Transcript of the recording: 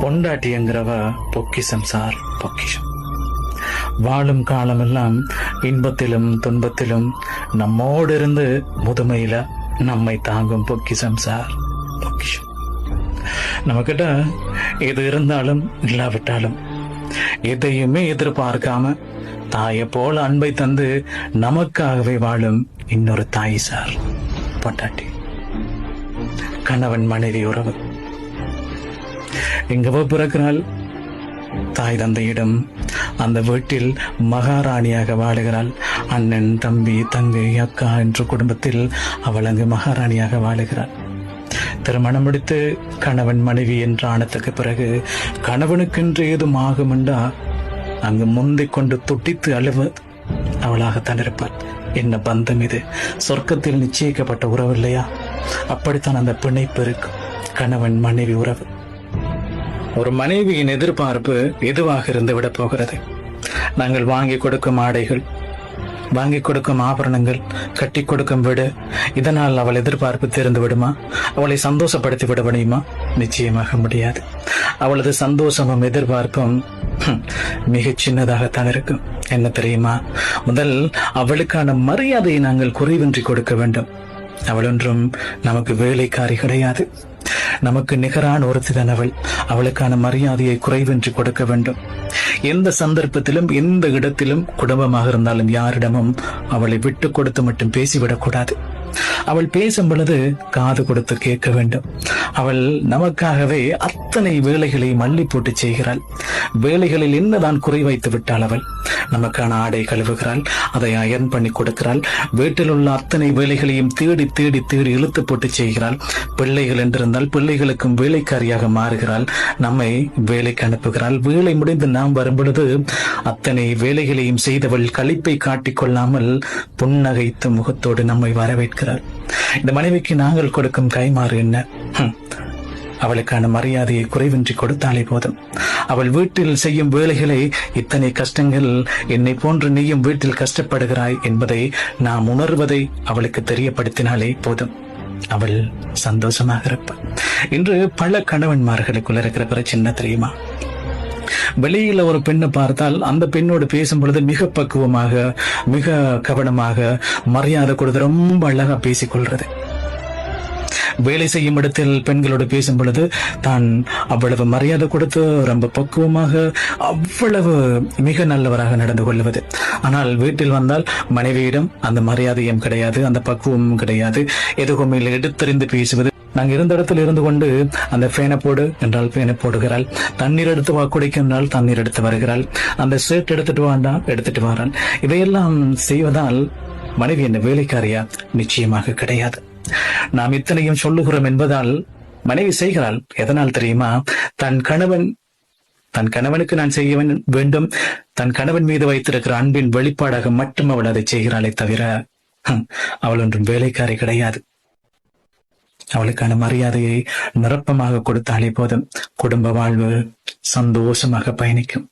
பொண்டாட்டிங்கிறவ பொக்கிஷம் சார் பொக்கிஷம். வாழும் காலமெல்லாம் இன்பத்திலும் துன்பத்திலும் நம்மோடு இருந்து முதுமையில நம்மை தாங்கும் பொக்கிஷம் சார் பொக்கிஷம். நமக்கிட்ட எது இருந்தாலும் இல்லாவிட்டாலும் எதையுமே எதிர்பார்க்காம தாயை போல அன்பை தந்து நமக்காகவே வாழும் இன்னொரு தாய் சார் பொண்டாட்டி. கணவன் மனைவி உறவு. எங்கவோ பிறக்கிறாள். தாய் தந்தையிடம் அந்த வீட்டில் மகாராணியாக வாழுகிறாள். அண்ணன் தம்பி தங்கை அக்கா என்ற குடும்பத்தில் அவள் அங்கு மகாராணியாக வாழுகிறாள். திருமணம் முடித்து கணவன் மனைவி என்ற ஆணத்துக்கு பிறகு கணவனுக்கென்று ஏதும் ஆகுமெண்டா? அங்கு முந்திக் கொண்டு துட்டித்து அழுவ அவளாகத்தான் இருப்பாள். என்ன பந்தம் இது? சொர்க்கத்தில் நிச்சயிக்கப்பட்ட உறவு இல்லையா? அப்படித்தான் அந்த பிணைப்பு இருக்கும். கணவன் மனைவி உறவு. ஒரு மனைவியின் எதிர்பார்ப்பு எதுவாக இருந்து விட போகிறது? நாங்கள் வாங்கி கொடுக்கும் ஆடைகள் வாங்கி கொடுக்கும் ஆபரணங்கள் கட்டி கொடுக்கும் வீடு இதனால் அவள் எதிர்பார்ப்பு திறந்து விடுமா? அவளை சந்தோஷப்படுத்தி விட முடியுமா? நிச்சயமாக முடியாது. அவளது சந்தோஷமும் எதிர்பார்ப்பும் மிக மிகச் சின்னதாகத்தான் இருக்கும். என்ன தெரியுமா? முதல் அவளுக்கான மரியாதையை நாங்கள் குறைவின்றி கொடுக்க வேண்டும். அவள் ஒன்றும் நமக்கு வேலைக்காரி கிடையாது. நமக்கு நிகரான ஒருத்திதான் அவள் அவளுக்கான மரியாதையை குறைவின்றி கொடுக்க வேண்டும். எந்த சந்தர்ப்பத்திலும் எந்த இடத்திலும் குடும்பமாக இருந்தாலும் யாரிடமும் அவளை விட்டு கொடுத்து மட்டும் பேசிவிடக்கூடாது அவள் பேசும் பொழுது காது கொடுத்து கேட்க வேண்டும். அவள் நமக்காகவே அத்தனை வேலைகளை மல்லி போட்டு செய்கிறாள். வேலைகளில் என்னதான் குறை வைத்து விட்டாள் அவள். நமக்கான ஆடை கழுவுகிறாள் அதை அயர்ன் பண்ணி கொடுக்கிறாள் வீட்டில் உள்ள அத்தனை வேலைகளையும் தேடி தேடி தேடி இழுத்து போட்டு செய்கிறாள். பிள்ளைகள் என்றிருந்தால் பிள்ளைகளுக்கும் வேலைக்காரியாக மாறுகிறாள். நம்மை வேலைக்கு அனுப்புகிறாள். வேலை முடிந்து நாம் வரும் பொழுது அத்தனை வேலைகளையும் செய்தவள் களிப்பை காட்டிக் கொள்ளாமல் முகத்தோடு நம்மை வரவேற்கிறாள். இந்த மனைவிக்கு நாங்கள் கொடுக்கும் கைமாறு என்ன? அவளுக்கான மரியாதையை குறைவின்றி கொடுத்தாலே போதும். அவள் வீட்டில் செய்யும் வேலைகளை இத்தனை கஷ்டங்கள் என்னை போன்று நீயும் வீட்டில் கஷ்டப்படுகிறாய் என்பதை நாம் உணர்வதை அவளுக்கு தெரியப்படுத்தினாலே போதும். அவள் சந்தோஷமாக இருப்பாள். இன்று பல கணவன்மார்களுக்குள்ள இருக்கிற பிரச்சனை தெரியுமா? வெளியில ஒரு பெண்ணை பார்த்தால் அந்த பெண்ணோடு பேசும் பொழுது மிக பக்குவமாக மிக கவனமாக மரியாதை கொடுத்து ரொம்ப அழகா பேசிக்கொள்றது வேலை செய்யும் இடத்தில் பெண்களோடு பேசும் பொழுது தான் அவ்வளவு மரியாதை கொடுத்து ரொம்ப பக்குவமாக அவ்வளவு மிக நல்லவராக நடந்து கொள்வது. ஆனால் வீட்டில் வந்தால் மனைவியிடம் அந்த மரியாதையும் கிடையாது அந்த பக்குவமும் கிடையாது. எதுவுமே எடுத்தறிந்து பேசுவது நாங்கள் இருந்த இடத்துல இருந்து கொண்டு அந்த ஃபேனை போடு என்றால் ஃபேனை போடுகிறாள். தண்ணீர் எடுத்து வா குடிக்க என்றால் தண்ணீர் எடுத்து வருகிறாள். அந்த ஷர்ட் எடுத்துட்டு வாண்டா எடுத்துட்டு வராள். இதையெல்லாம் செய்வதால் மனைவி என்ன வேலைக்காரியா? நிச்சயமாக கிடையாது. நாம் இத்தனையும் சொல்லுகிறோம் என்பதால் மனைவி செய்கிறாள். எதனால் தெரியுமா? தன் கணவன் தன் கணவனுக்கு நான் செய்ய வேண்டும். தன் கணவன் மீது வைத்திருக்கிற அன்பின் வெளிப்பாடாக மட்டும் அவள் அதை செய்கிறாளே தவிர அவள் ஒன்றும் வேலைக்காரி கிடையாது. அவளுக்கான மரியாதையை நிரப்பமாக கொடுத்தாலே போதும். குடும்ப வாழ்வு சந்தோஷமாக பயணிக்கும்.